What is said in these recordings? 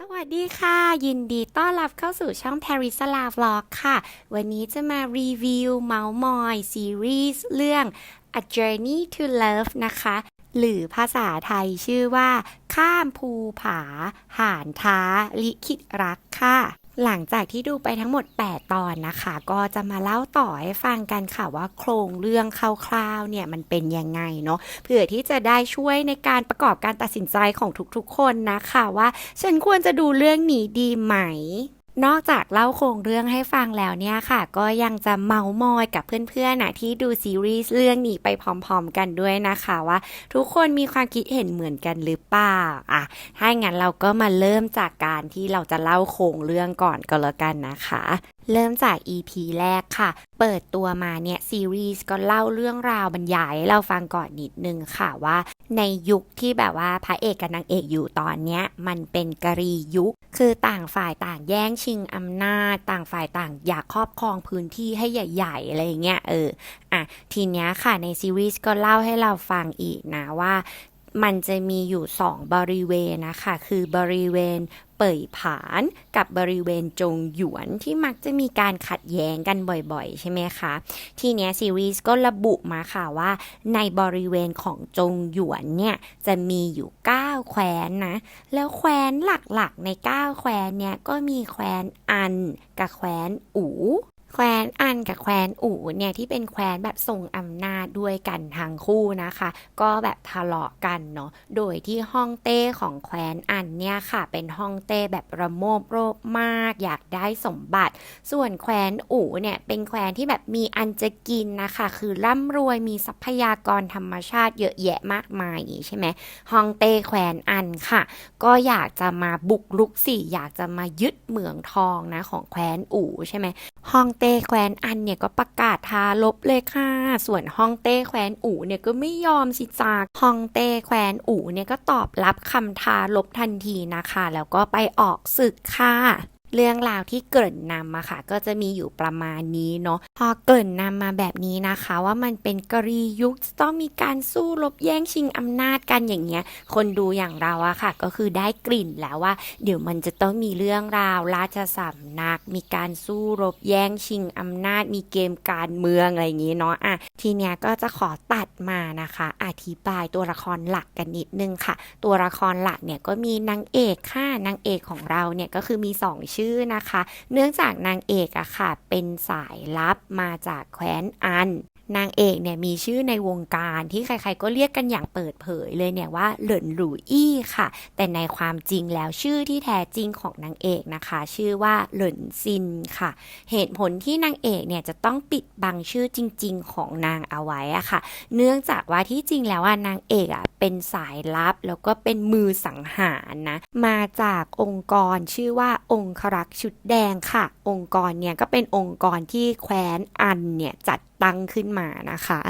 สวัสดีค่ะ ยินดีต้อนรับเข้าสู่ช่อง t e r i s a l a Vlog ค่ะ วันนี้จะมารีวิวเมาส์มอยซีรีส์เรื่อง A Journey to Love นะคะ หรือภาษาไทยชื่อว่า ข้ามภูผาหานท้า ลิขิตรักค่ะ หลังจากที่ดูไปทั้งหมด 8 ตอนนะคะ ก็จะมาเล่าต่อให้ฟังกันค่ะว่าโครงเรื่องคร่าวๆเนี่ยมันเป็นยังไงเนาะเพื่อที่จะได้ช่วยในการประกอบการตัดสินใจของทุกๆคนนะคะว่า ฉันควรจะดูเรื่องนี้ดีไหม นอกจากเล่าโครงเรื่องให้ฟังแล้วเนี่ยค่ะ ก็ยังจะเมาส์มอยกับเพื่อนๆนะที่ดูซีรีส์เรื่องนี้ไปพร้อมๆกันด้วยนะคะว่า ทุกคนมีความคิดเห็นเหมือนกันหรือเปล่าอะถ้างั้นเราก็มาเริ่มจากการที่เราจะเล่าโครงเรื่องก่อนก็แล้วกันนะคะ เริ่มจาก EP แรกค่ะ เปิดตัวมาเนี่ยซีรีส์ก็เล่าเรื่องราวบรรยายให้เราฟังก่อนนิดนึงค่ะว่า ในยุคที่แบบว่าพระเอกกับนางเอกอยู่ตอนเนี้ยมันเป็นกรียุค คือต่างฝ่ายต่างแย่งชิงอำนาจ ต่างฝ่ายต่างอยากครอบครองพื้นที่ให้ใหญ่ๆอะไรเงี้ยเอออะทีเนี้ยค่ะในซีรีส์ก็เล่าให้เราฟังอีกนะว่ามันจะมีอยู่ 2 บริเวณนะคะ คือบริเวณ เป่ยผานกับบริเวณจงหยวนที่มักจะมีการขัดแย้งกันบ่อยๆ ใช่ไหมคะ ทีเนี้ยซีรีส์ก็ระบุมาค่ะว่า ในบริเวณของจงหยวนเนี่ยจะมีอยู่ 9 แคว้นนะ แล้วแคว้นหลักๆ ใน 9 แคว้นเนี่ยก็มีแคว้นอันกับแคว้นอู แคว้นอันกับแคว้นอู่เนี่ยที่เป็นแคว้นแบบทรงอำนาจด้วยกันทั้งคู่นะคะ ก็แบบทะเลาะกันเนาะโดยที่ห้องเต้ของแคว้นอันเนี่ยค่ะ เป็นห้องเต้แบบระโมบโรบมาก อยากได้สมบัติ ส่วนแคว้นอู่เนี่ยเป็นแคว้นที่แบบมีอันจะกินนะคะ คือร่ำรวยมีทรัพยากรธรรมชาติเยอะแยะมากมายอย่างนี้ใช่ไหมห้องเต้แคว้นอันค่ะ ก็อยากจะมาบุกลุกสิอยากจะมายึดเหมืองทองนะของแคว้นอู่ใช่ไหมฮ่องเต้แคว้นอันเนี่ยก็ประกาศทาลบเลยค่ะ ส่วนฮ่องเต้แคว้นอู่เนี่ยก็ไม่ยอมสิจากฮ่องเต้แคว้นอู่เนี่ยก็ตอบรับคำทาลบทันทีนะคะ แล้วก็ไปออกศึกค่ะ เรื่องราวที่เกริ่นนำมาค่ะ ก็จะมีอยู่ประมาณนี้เนาะพอเกริ่นนำมาแบบนี้นะคะ ว่ามันเป็นกรียุคจะต้องมีการสู้รบแย่งชิงอำนาจกันอย่างเงี้ย คนดูอย่างเราอะค่ะ ก็คือได้กลิ่นแล้วว่า เดี๋ยวมันจะต้องมีเรื่องราวราชสำนัก มีการสู้รบแย่งชิงอำนาจ มีเกมการเมืองอะไรอย่างงี้เนาะอะทีเนี้ยก็จะขอตัดมานะคะ อธิบายตัวละครหลักกันนิดนึงค่ะ ตัวละครหลักเนี่ยก็มีนางเอกค่ะนางเอกของเราเนี่ยก็คือมีสองชื่อนะคะ เนื่องจากนางเอกอะค่ะ เป็นสายลับมาจากแคว้นอัน นางเอกเนี่ยมีชื่อในวงการที่ใครๆก็เรียกกันอย่างเปิดเผยเลยเนี่ยว่าเหลินหลูอี้ค่ะ แต่ในความจริงแล้วชื่อที่แท้จริงของนางเอกนะคะ ชื่อว่าเหลินซินค่ะ เหตุผลที่นางเอกเนี่ยจะต้องปิดบังชื่อจริง ๆ ของนางเอาไว้อะค่ะ เนื่องจากว่าที่จริงแล้วอะนางเอกอะเป็นสายลับแล้วก็เป็นมือสังหารนะมาจากองค์กรชื่อว่าองครักษ์ชุดแดงค่ะ องค์กรเนี่ยก็เป็นองค์กรที่แคว้นอันเนี่ยจัดตั้งขึ้นมานะคะ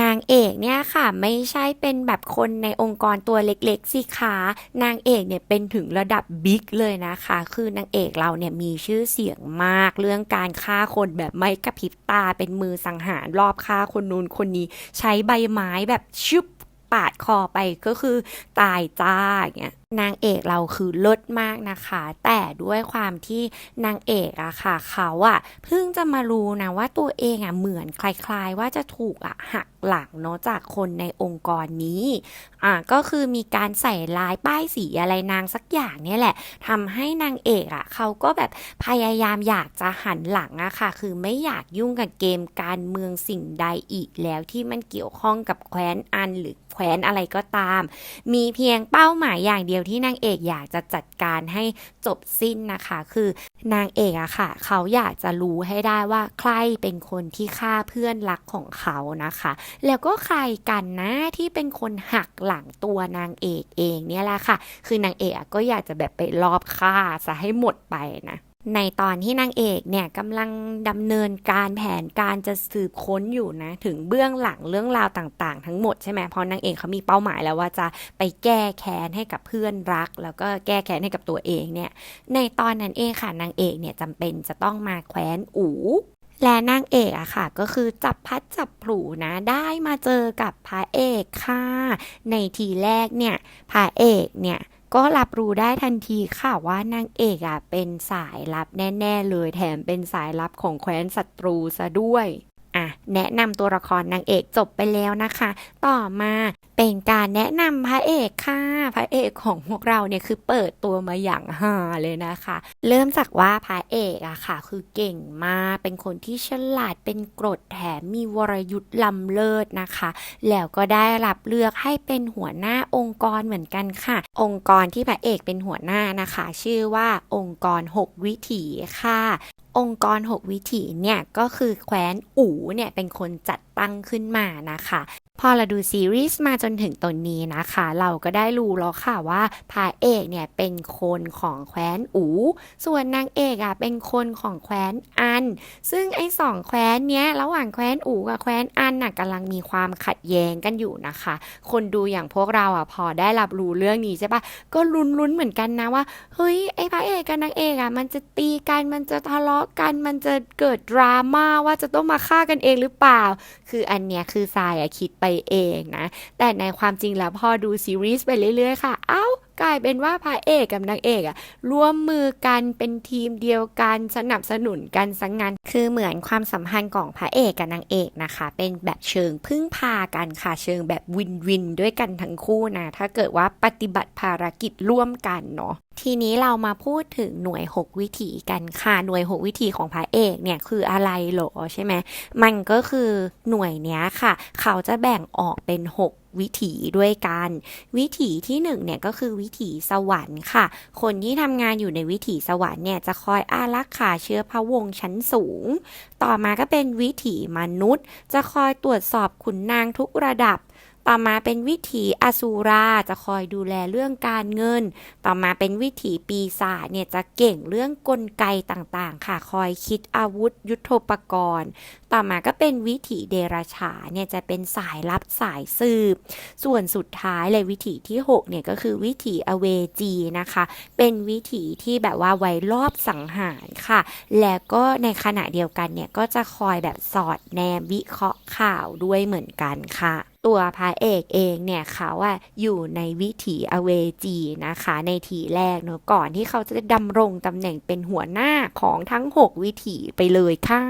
นางเอกเนี่ยค่ะไม่ใช่เป็นแบบคนในองค์กรตัวเล็กๆสิคะนางเอกเนี่ยเป็นถึงระดับบิ๊กเลยนะคะ คือนางเอกเราเนี่ยมีชื่อเสียงมาก เรื่องการฆ่าคนแบบไม่กระพริบตาเป็นมือสังหารรอบฆ่าคนนู้นคนนี้ ใช้ใบไม้แบบชุบ ปาดคอไปก็คือตายจ้าอย่างเงี้ยนางเอกเราคือลิศมากนะคะ แต่ด้วยความที่นางเอกอะค่ะ เขาอะเพิ่งจะมารู้นะว่าตัวเองอะเหมือนคล้ายๆ ว่าจะถูกอะหักหลังเนาะจากคนในองค์กรนี้อ่าก็คือมีการใส่ลายป้ายสีอะไรนางสักอย่างเนี่ยแหละทำให้นางเอกอะเขาก็แบบพยายามอยากจะหันหลังอะค่ะ คือไม่อยากยุ่งกับเกมการเมืองสิ่งใดอีกแล้วที่มันเกี่ยวข้องกับแคว้นอันหรือ แคว้นอะไรก็ตาม มีเพียงเป้าหมายอย่างเดียวที่นางเอกอยากจะจัดการให้จบสิ้นนะคะ คือนางเอกอะค่ะ เขาอยากจะรู้ให้ได้ว่าใครเป็นคนที่ฆ่าเพื่อนรักของเขานะคะ แล้วก็ใครกันนะที่เป็นคนหักหลังตัวนางเอกเองเนี่ยแหละค่ะ คือนางเอกก็อยากจะแบบไปรอบฆ่าซะให้หมดไปนะ ในตอนที่นางเอกเนี่ยกำลังดำเนินการแผนการจะสืบค้นอยู่นะ ถึงเบื้องหลังเรื่องราวต่าง ๆ ทั้งหมดใช่ไหมเพราะนางเอกเขามีเป้าหมายแล้วว่าจะไปแก้แค้นให้กับเพื่อนรัก แล้วก็แก้แค้นให้กับตัวเองเนี่ย ในตอนนั้นเองค่ะนางเอกเนี่ยจำเป็นจะต้องมาแคว้นอูและนางเอกอะค่ะ ก็คือจับพัดจับผูนะได้มาเจอกับพระเอกค่ะ ในทีแรกเนี่ยพระเอกเนี่ย ก็รับรู้ได้ทันทีค่ะว่านางเอกอะเป็นสายลับแน่ๆเลยแถมเป็นสายลับของแคว้นศัตรูซะด้วยอะแนะนำตัวละครนางเอกจบไปแล้วนะคะ ต่อมา เป็นการแนะนำพระเอกค่ะ พระเอกของพวกเราเนี่ยคือเปิดตัวมาอย่างฮาเลยนะคะ เริ่มจากว่าพระเอกอะค่ะ คือเก่งมากเป็นคนที่ฉลาดเป็นกรดแถมมีวรยุทธ์ล้ำเลิศนะคะ แล้วก็ได้รับเลือกให้เป็นหัวหน้าองค์กรเหมือนกันค่ะ องค์กรที่พระเอกเป็นหัวหน้านะคะ ชื่อว่าองค์กร 6 วิถีค่ะ องค์กร 6 วิถีเนี่ย ก็คือแคว้นอูเนี่ย เป็นคนจัดตั้งขึ้นมานะคะ พอเราดูซีรีส์มาจนถึงตอนนี้นะคะ เราก็ได้รู้แล้วค่ะว่าพระเอกเนี่ย เป็นคนของแคว้นอูส่วนนางเอกอะเป็นคนของแคว้นอัน ซึ่งไอ้สองแคว้นเนี้ยระหว่างแคว้นอูกับแคว้นอันน่ะกำลังมีความขัดแย้งกันอยู่นะคะ คนดูอย่างพวกเราอะพอได้รับรู้เรื่องนี้ใช่ปะก็ลุ้นๆเหมือนกันนะว่าเฮ้ยไอ้พระเอกกับนางเอกอะมันจะตีกันมันจะทะเลาะกันมันจะเกิดดราม่าว่าจะต้องมาฆ่ากันเองหรือเปล่า คืออันเนี้ยคือทรายอะคิดไปเองนะ แต่ในความจริงแล้วพอดูซีรีส์ไปเรื่อยๆค่ะ เอ้า กลายเป็นว่าพระเอกกับนางเอกอะร่วมมือกันเป็นทีมเดียวกันสนับสนุนกันสังงานคือเหมือนความสัมพันธ์ของพระเอกกับนางเอกนะคะ เป็นแบบเชิงพึ่งพากันค่ะเชิงแบบวินวินด้วยกันทั้งคู่นะถ้าเกิดว่าปฏิบัติภารกิจร่วมกันเนาะทีนี้เรามาพูดถึงหน่วย 6 วิถีกันค่ะหน่วย 6 วิถีของพระเอกเนี่ยคืออะไรหรอใช่ไหมมันก็คือหน่วยเนี้ยค่ะ เขาจะแบ่งออกเป็น 6 วิถีด้วยกัน วิถีที่หนึ่งเนี่ยก็คือวิถีสวรรค์ค่ะ คนที่ทำงานอยู่ในวิถีสวรรค์เนี่ยจะคอยอารักขาเชื้อพระวงศ์ชั้นสูง ต่อมาก็เป็นวิถีมนุษย์ จะคอยตรวจสอบขุนนางทุกระดับ ต่อมาเป็นวิถีอสูราจะคอยดูแลเรื่องการเงิน ต่อมาเป็นวิถีปีศาจเนี่ยจะเก่งเรื่องกลไกต่างๆ ค่ะคอยคิดอาวุธยุทโธปกรณ์ ต่อมาก็เป็นวิถีเดราฉาเนี่ยจะเป็นสายลับสายสืบ ส่วนสุดท้ายเลยวิถีที่6เนี่ยก็คือวิถีอเวจีนะคะ เป็นวิถีที่แบบว่าไว้รอบสังหารค่ะ แล้วก็ในขณะเดียวกันเนี่ยก็จะคอยแบบสอดแนมวิเคราะห์ข่าวด้วยเหมือนกันค่ะ ตัวพระเอกเองเนี่ยเขาอะอยู่ในวิถีอเวจีนะคะ ในทีแรกเนอะก่อนที่เขาจะดำรงตำแหน่งเป็นหัวหน้าของทั้ง 6 วิถีไปเลยค่ะ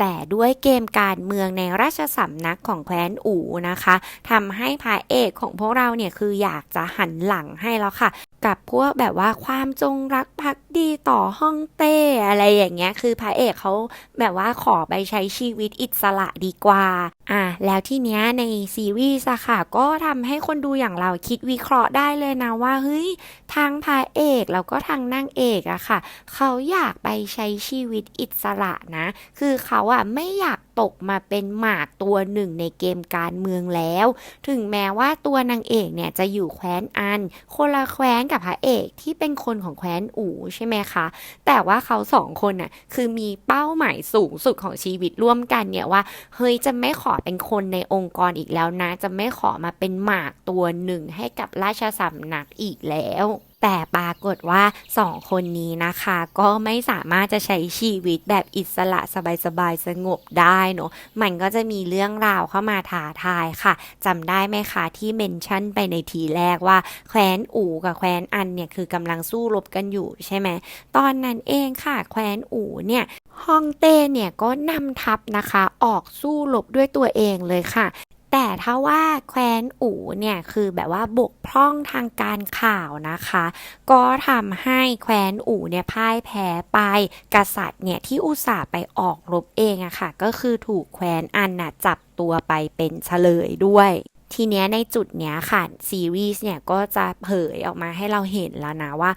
แต่ด้วยเกมการเมืองในราชสำนักของแคว้นอูนะคะทำให้พระเอกของพวกเราเนี่ยคืออยากจะหันหลังให้แล้วค่ะ กับพวกแบบว่าความจงรักภักดีต่อฮ่องเต้อะไรอย่างเงี้ย คือพระเอกเขาแบบว่าขอไปใช้ชีวิตอิสระดีกว่า อะแล้วที่เนี้ยในซีรีส์อะค่ะก็ทำให้คนดูอย่างเราคิดวิเคราะห์ได้เลยนะว่าเฮ้ยทางพระเอกแล้วก็ทางนางเอกอะค่ะ เขาอยากไปใช้ชีวิตอิสระนะ คือเขาอะไม่อยากตกมาเป็นหมากตัวหนึ่งในเกมการเมืองแล้ว ถึงแม้ว่าตัวนางเอกเนี่ยจะอยู่แคว้นอัน คนละแคว้นกับพระเอกที่เป็นคนของแคว้นอู่ใช่ไหมคะ แต่ว่าเขาสองคนน่ะคือมีเป้าหมายสูงสุดของชีวิตร่วมกันเนี่ยว่าเฮ้ยจะไม่ขอเป็นคนในองค์กรอีกแล้วนะ จะไม่ขอมาเป็นหมากตัวหนึ่งให้กับราชสำนักอีกแล้ว แต่ปรากฏว่าสองคนนี้นะคะ ก็ไม่สามารถจะใช้ชีวิตแบบอิสระสบายๆสงบได้เนาะมันก็จะมีเรื่องราวเข้ามาท้าทายค่ะจำได้ไหมคะที่เมนชั่นไปในทีแรกว่า แคว้นอู่กับแคว้นอันเนี่ยคือกำลังสู้รบกันอยู่ใช่ไหมตอนนั้นเองค่ะ แคว้นอู่เนี่ยฮองเต้เนี่ยก็นำทัพนะคะออกสู้รบด้วยตัวเองเลยค่ะ แต่ถ้าว่าแคว้นอู่เนี่ยคือแบบว่าบกพร่องทางการข่าวนะคะ ก็ทำให้แคว้นอู่เนี่ยพ่ายแพ้ไปกษัตริย์เนี่ยที่อุตส่าห์ไปออกรบเองอะค่ะ ก็คือถูกแคว้นอันน่ะจับตัวไปเป็นเฉลยด้วยทีเนี้ยในจุดเนี้ยค่ะซีรีส์เนี่ยก็จะเผยออกมาให้เราเห็นแล้วนะว่า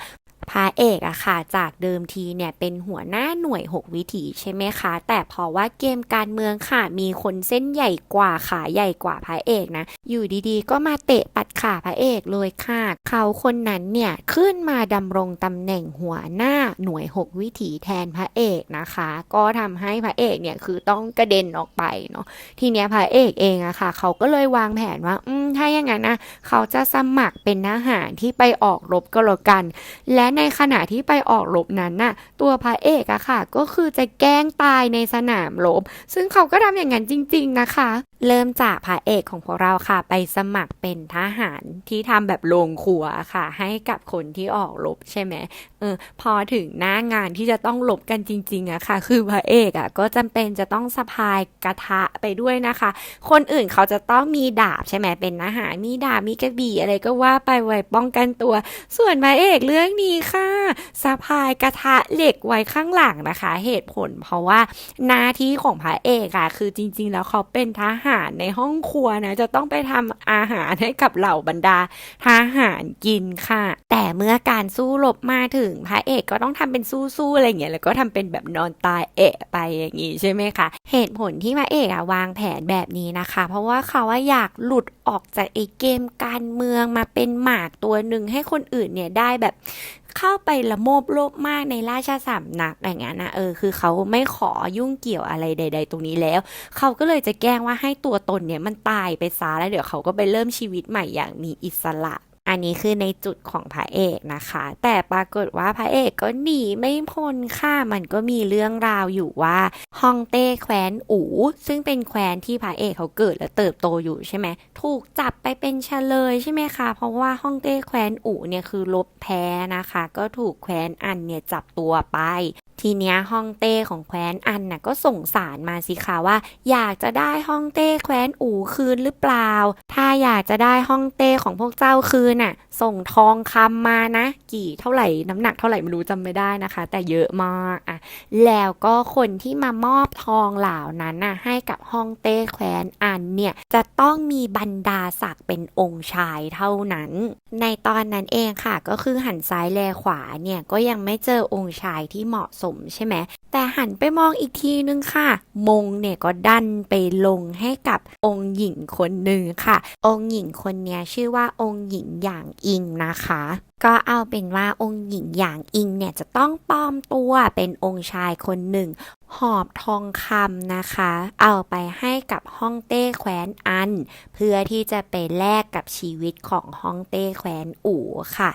พระเอกอะค่ะจากเดิมทีเนี่ยเป็นหัวหน้าหน่วย 6 วิถีใช่ไหมคะ แต่เพราะว่าเกมการเมืองค่ะ มีคนเส้นใหญ่กว่าขาใหญ่กว่าพระเอกนะ อยู่ดีๆ ก็มาเตะปัดขาพระเอกเลยค่ะ เขาคนนั้นเนี่ยขึ้นมาดำรงตำแหน่งหัวหน้าหน่วย 6 วิถีแทนพระเอกนะคะ ก็ทำให้พระเอกเนี่ยคือต้องกระเด็นออกไปเนาะทีเนี้ยพระเอกเองอะค่ะ เขาก็เลยวางแผนว่าอืมถ้าอย่างนั้นนะเขาจะสมัครเป็นทหารที่ไปออกรบก็แล้วกัน และในขณะที่ไปออกรบนั้นน่ะ ตัวพระเอกอะค่ะ ก็คือจะแกล้งตายในสนามรบ ซึ่งเขาก็ทำอย่างนั้นจริง ๆนะคะเริ่มจากพระเอกของพวกเราค่ะ ไปสมัครเป็นทหารที่ทำแบบโรงครัวค่ะ ให้กับคนที่ออกรบใช่ไหมเออพอถึงหน้างานที่จะต้องรบกันจริงๆอะค่ะ คือพระเอกอะก็จำเป็นจะต้องสะพายกระทะไปด้วยนะคะ คนอื่นเขาจะต้องมีดาบใช่ไหมเป็นทหารมีดาบมีกระบี่อะไรก็ว่าไปไว้ป้องกันตัว ส่วนพระเอกเรื่องนี้ค่ะสะพายกระทะเหล็กไว้ข้างหลังนะคะ เหตุผลเพราะว่าหน้าที่ของพระเอกอะคือจริง ๆ แล้วเขาเป็นทหารในห้องครัวนะ จะต้องไปทำอาหารให้กับเหล่าบรรดาทหารกินค่ะ แต่เมื่อการสู้รบมาถึงพระเอกก็ต้องทำเป็นสู้ๆอะไรอย่างเงี้ยแล้วก็ทำเป็นแบบนอนตายเอะไปอย่างงี้ใช่ไหมคะเหตุผลที่พระเอกอะวางแผนแบบนี้นะคะ เพราะว่าเขาว่าอยากหลุดออกจากไอ้เกมการเมืองมาเป็นหมากตัวหนึ่งให้คนอื่นเนี่ยได้แบบ เข้าไปละโมบโลภมากในราชสำนักอย่างเงี้ยนะเออคือเขาไม่ขอยุ่งเกี่ยวอะไรใด ๆ ตรงนี้แล้ว เขาก็เลยจะแกล้งว่าให้ตัวตนเนี่ยมันตายไปซะแล้วเดี๋ยวเขาก็ไปเริ่มชีวิตใหม่อย่างมีอิสระ อันนี้คือในจุดของพระเอกนะคะ แต่ปรากฏว่าพระเอกก็หนีไม่พ้นค่ะมันก็มีเรื่องราวอยู่ว่าฮองเต้แคว้นอู ซึ่งเป็นแคว้นที่พระเอกเขาเกิดและเติบโตอยู่ใช่ไหมถูกจับไปเป็นเฉลยใช่ไหมคะเพราะว่าฮองเต้แคว้นอูเนี่ยคือลบแพ้นะคะ ก็ถูกแคว้นอันเนี่ยจับตัวไป ทีเนี้ยฮ่องเต้ของแคว้นอันน่ะก็ส่งสารมาสิคะว่า อยากจะได้ฮ่องเต้แคว้นอู่คืนหรือเปล่า ถ้าอยากจะได้ฮ่องเต้ของพวกเจ้าคืนน่ะ ส่งทองคำมานะ กี่เท่าไหร่น้ำหนักเท่าไหร่ไม่รู้จำไม่ได้นะคะ แต่เยอะมากอะแล้วก็คนที่มามอบทองเหล่านั้นน่ะให้กับฮ่องเต้แคว้นอันเนี่ยจะต้องมีบรรดาศักดิ์เป็นองค์ชายเท่านั้น ในตอนนั้นเองค่ะก็คือหันซ้ายแลขวาเนี่ยก็ยังไม่เจอองค์ชายที่เหมาะสมใช่ไหม แต่หันไปมองอีกทีนึงค่ะ มงเนี่ยก็ดันไปลงให้กับองค์หญิงคนหนึ่งค่ะ องค์หญิงคนนี้ชื่อว่าองค์หญิงหยางอิงนะคะ ก็เอาเป็นว่าองค์หญิงหยางอิงเนี่ยจะต้องปลอมตัวเป็นองค์ชายคนหนึ่งหอบทองคำนะคะ เอาไปให้กับฮ่องเต้แคว้นอัน เพื่อที่จะไปแลกกับชีวิตของฮ่องเต้แคว้นอู่ค่ะ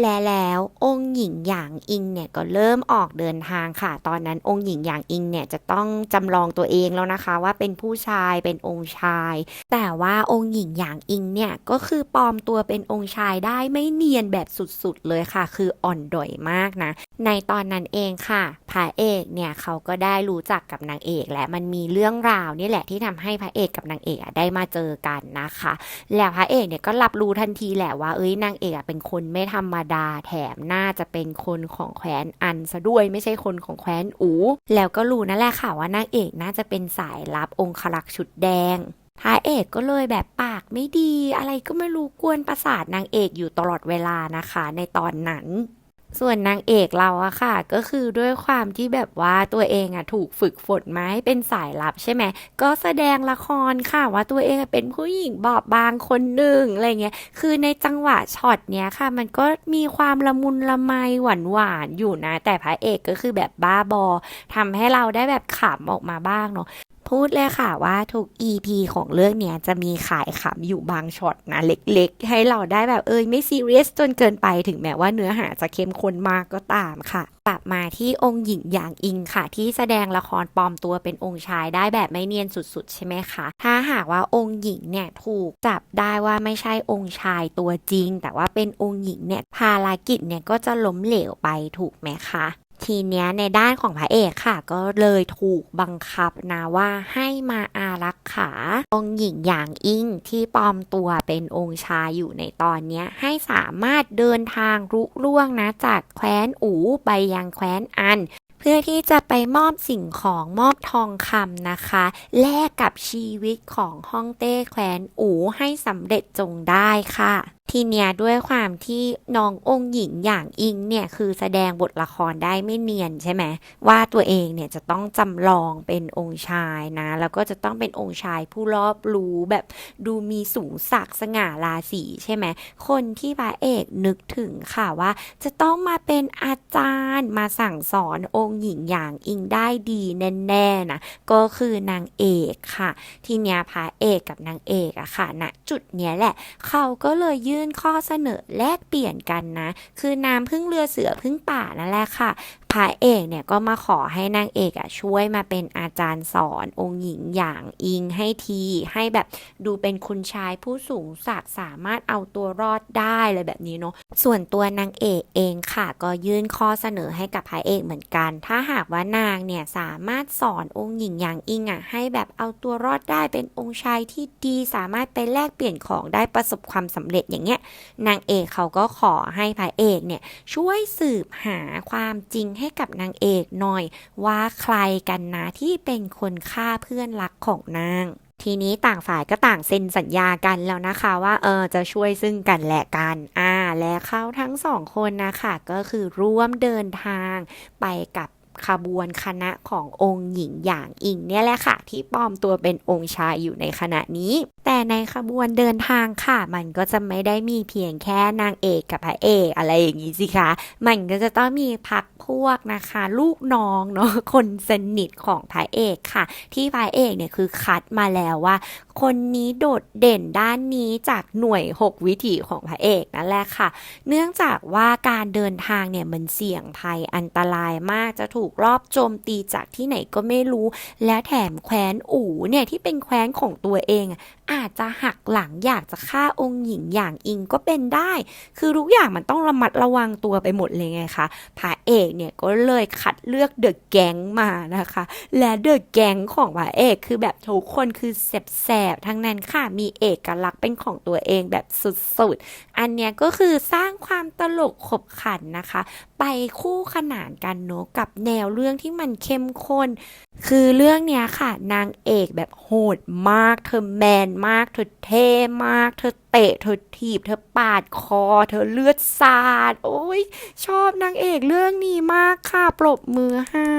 และแล้วองค์หญิงหยางอิงเนี่ยก็เริ่มออกเดินทางค่ะ ตอนนั้นองค์หญิงหยางอิงเนี่ยจะต้องจำลองตัวเองแล้วนะคะ ว่าเป็นผู้ชายเป็นองค์ชาย แต่ว่าองค์หญิงหยางอิงเนี่ยก็คือปลอมตัวเป็นองค์ชายได้ไม่เนียนแบบสุดๆเลยค่ะ คืออ่อนด่อยมากนะ ในตอนนั้นเองค่ะพระเอกเนี่ยเขาก็ได้รู้จักกับนางเอกและมันมีเรื่องราวนี่แหละที่ทำให้พระเอกกับนางเอกได้มาเจอกันนะคะ แล้วพระเอกเนี่ยก็รับรู้ทันทีแหละว่าเอ้ยนางเอกเป็นคนไม่ธรรมดาแถมน่าจะเป็นคนของแคว้นอันซะด้วยไม่ใช่คนของแคว้นอู แล้วก็รู้นั่นแหละค่ะว่านางเอกน่าจะเป็นสายลับองครักษ์ชุดแดงพระเอกก็เลยแบบปากไม่ดี อะไรก็ไม่รู้กวนประสาทนางเอกอยู่ตลอดเวลานะคะ ในตอนนั้น ส่วนนางเอกเราอะค่ะ ก็คือด้วยความที่แบบว่าตัวเองอะถูกฝึกฝนมาให้เป็นสายลับใช่ไหมก็แสดงละครค่ะว่าตัวเองเป็นผู้หญิงบอบบางคนหนึ่งอะไรเงี้ยคือในจังหวะช็อตเนี้ยค่ะ มันก็มีความละมุนละไมหวานหวานๆอยู่นะ แต่พระเอกก็คือแบบบ้าบอทำให้เราได้แบบขำออกมาบ้างเนาะ พูดเลยค่ะว่าทุก EP ของเรื่องเนี้ยจะมีขายขำอยู่บางช็อตนะ เล็กๆ ให้เราได้แบบเอยไม่ซีเรียสจนเกินไปถึงแม้ว่าเนื้อหาจะเข้มข้นมากก็ตามค่ะกลับมาที่องค์หญิงหยางอิงค่ะ ที่แสดงละครปลอมตัวเป็นองค์ชายได้แบบไม่เนียนสุดๆ ใช่ไหมคะถ้าหากว่าองค์หญิงเนี่ยถูกจับได้ว่าไม่ใช่องค์ชายตัวจริง แต่ว่าเป็นองค์หญิงเนี่ยภารกิจเนี่ยก็จะล้มเหลวไปถูกไหมคะ ทีเนี้ยในด้านของพระเอกค่ะ ก็เลยถูกบังคับนะว่าให้มาอารักขา องค์หญิงหยางอิงที่ปลอมตัวเป็นองค์ชายอยู่ในตอนเนี้ยให้สามารถเดินทางรุล่วงนะจากแคว้นอูไปยังแคว้นอันเพื่อที่จะไปมอบสิ่งของมอบทองคำนะคะ แลกกับชีวิตของฮ่องเต้แคว้นอูให้สำเร็จจงได้ค่ะ ทีเนี้ยด้วยความที่น้ององค์หญิงอย่างอิงเนี่ยคือแสดงบทละครได้ไม่เนียนใช่ไหมว่าตัวเองเนี่ยจะต้องจำลองเป็นองค์ชายนะ แล้วก็จะต้องเป็นองค์ชายผู้รอบรู้แบบดูมีสูงศักดิ์สง่าราศีใช่ไหมคนที่พระเอกนึกถึงค่ะว่า จะต้องมาเป็นอาจารย์มาสั่งสอนองค์หญิงอย่างอิงได้ดีแน่ๆนะก็คือนางเอกค่ะ ทีเนี้ยพระเอกกับนางเอกอะค่ะณจุดเนี้ยแหละเขาก็เลยยืื่นข้อเสนอแลกเปลี่ยนกันนะ คือน้ำพึ่งเรือเสือพึ่งป่านั่นแหละค่ะ พระเอกเนี่ยก็มาขอให้นางเอกอะช่วยมาเป็นอาจารย์สอนองค์หญิงอย่างอิงให้ทีให้แบบดูเป็นคุณชายผู้สูงศักดิ์สามารถเอาตัวรอดได้เลยแบบนี้เนาะส่วนตัวนางเอกเองค่ะ ก็ยื่นข้อเสนอให้กับพระเอกเหมือนกัน ถ้าหากว่านางเนี่ยสามารถสอนองค์หญิงอย่างอิงอะให้แบบเอาตัวรอดได้เป็นองค์ชายที่ดีสามารถไปแลกเปลี่ยนของได้ประสบความสำเร็จอย่างเงี้ยนางเอกเขาก็ขอให้พระเอกเนี่ยช่วยสืบหาความจริงให้กับนางเอกหน่อย ว่าใครกันนะที่เป็นคนฆ่าเพื่อนรักของนางทีนี้ต่างฝ่ายก็ต่างเซ็นสัญญากันแล้วนะคะว่าเออจะช่วยซึ่งกันและกันอ่าและเขาทั้งสองคนนะคะก็คือร่วมเดินทางไปกับขบวนคณะขององค์หญิงอย่างอิงเนี่ยแหละค่ะ ที่ปลอมตัวเป็นองค์ชายอยู่ในขณะนี้ แต่ในขบวนเดินทางค่ะ มันก็จะไม่ได้มีเพียงแค่นางเอกกับพระเอกอะไรอย่างนี้สิคะ มันก็จะต้องมีพักพวกนะคะ ลูกน้องเนาะคนสนิทของพระเอกค่ะ ที่พระเอกเนี่ยคือคัดมาแล้วว่า คนนี้โดดเด่นด้านนี้จากหน่วย 6 วิถีของพระเอกนั่นแหละค่ะ เนื่องจากว่าการเดินทางเนี่ยมันเสี่ยงภัยอันตรายมากจะถูกรอบโจมตีจากที่ไหนก็ไม่รู้ และแถมแคว้นอู่เนี่ยที่เป็นแคว้นของตัวเองอะอาจจะหักหลังอยากจะฆ่าองค์หญิงอย่างอิงก็เป็นได้ คือทุกอย่างมันต้องระมัดระวังตัวไปหมดเลยไงคะพระเอกเนี่ยก็เลยคัดเลือกเดอะแก๊งมานะคะ และเดอะแก๊งของพระเอกคือแบบทุกคนคือแสบๆทั้งนั้นค่ะมีเอกลักษณ์เป็นของตัวเองแบบสุดๆ อันเนี้ยก็คือสร้างความตลกขบขันนะคะ ไปคู่ขนานกันเนอะกับแนวเรื่องที่มันเข้มข้น คือเรื่องเนี้ยค่ะ นางเอกแบบโหดมากเธอแมนมากาก เธอเท่มาก เธอ เตะเธอถีบ เธอปาดคอ เธอเลือดสาด โอ้ยชอบนางเอกเรื่องนี้มากค่ะปรบมือให้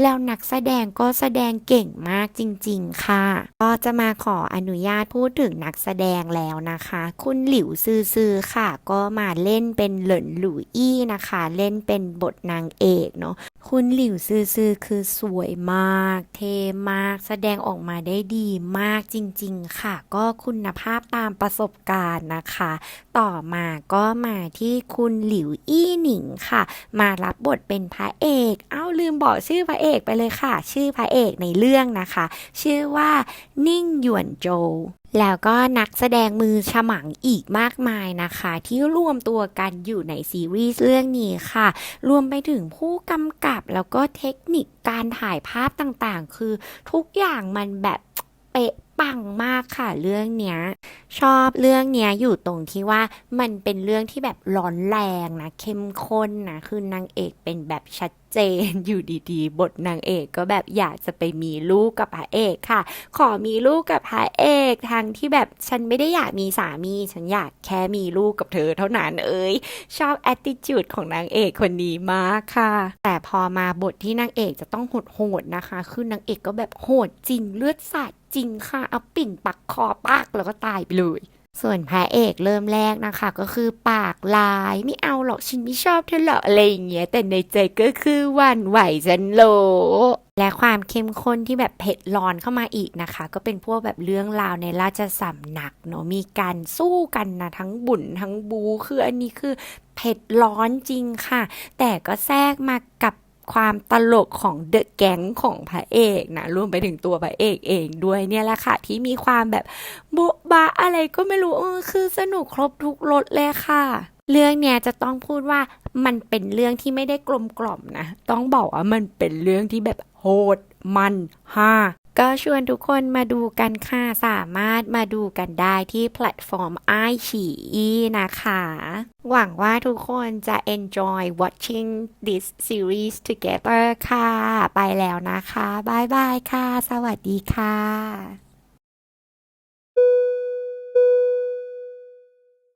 แล้วนักแสดงก็แสดงเก่งมากจริง ๆ ค่ะ ก็จะมาขออนุญาตพูดถึงนักแสดงแล้วนะคะ คุณหลิวซือซือค่ะ ก็มาเล่นเป็นเหลินหลูอี้นะคะ เล่นเป็นบทนางเอกเนาะคุณหลิวซือซือคือสวยมาก เทมาก แสดงออกมาได้ดีมากจริง ๆ ค่ะ ก็คุณภาพตามประสบการนะคะ ต่อมาก็มาที่คุณหลิวอี้หนิงค่ะ มารับบทเป็นพระเอก เอ้าลืมบอกชื่อพระเอกไปเลยค่ะ ชื่อพระเอกในเรื่องนะคะ ชื่อว่านิ่งหยวนโจวแล้วก็นักแสดงมือฉมังอีกมากมายนะคะ ที่รวมตัวกันอยู่ในซีรีส์เรื่องนี้ค่ะ รวมไปถึงผู้กำกับแล้วก็เทคนิคการถ่ายภาพต่างๆ คือทุกอย่างมันแบบเป๊ะ ปังมากค่ะเรื่องเนี้ย ชอบเรื่องเนี้ยอยู่ตรงที่ว่ามันเป็นเรื่องที่แบบร้อนแรงนะเข้มข้นนะคือนางเอกเป็นแบบชัดเจนอยู่ดีๆ บทนางเอกก็แบบอยากจะไปมีลูกกับพระเอกค่ะ ขอมีลูกกับพระเอกทางที่แบบฉันไม่ได้อยากมีสามี ฉันอยากแค่มีลูกกับเธอเท่านั้นเอ้ยชอบ attitude ของนางเอกคนนี้มากค่ะ แต่พอมาบทที่นางเอกจะต้องโหดๆนะคะ คือนางเอกก็แบบโหดจริงเลือดสาด จริงค่ะเอาปิ่นปักคอปากแล้วก็ตายไปเลย ส่วนพระเอกเริ่มแรกนะคะ ก็คือปากลายไม่เอาหรอกฉันไม่ชอบเธอหรอกอะไรอย่างเงี้ยแต่ในใจก็คือวันไหวฉันโลและความเข้มข้นที่แบบเผ็ดร้อนเข้ามาอีกนะคะ ก็เป็นพวกแบบเรื่องราวในราชสำนักเนาะมีการสู้กันนะทั้งบุญทั้งบูคืออันนี้คือเผ็ดร้อนจริงค่ะ แต่ก็แทรกมากับ ความตลกของเดอะแก๊งของพระเอกนะรวมไปถึงตัวพระเอกเองด้วยเนี่ยแหละค่ะ ที่มีความแบบโบ๊ะบะอะไรก็ไม่รู้เออคือสนุกครบทุกรสเลยค่ะ เรื่องเนี้ยจะต้องพูดว่ามันเป็นเรื่องที่ไม่ได้กลมกล่อมนะ ต้องบอกว่ามันเป็นเรื่องที่แบบโหดมันฮา ก็ชวนทุกคนมาดูกันค่ะ สามารถมาดูกันได้ที่แพลตฟอร์มไอฉีอีนะคะ หวังว่าทุกคนจะ enjoy watching this series together ค่ะ ไปแล้วนะคะบายบายค่ะ สวัสดีค่ะ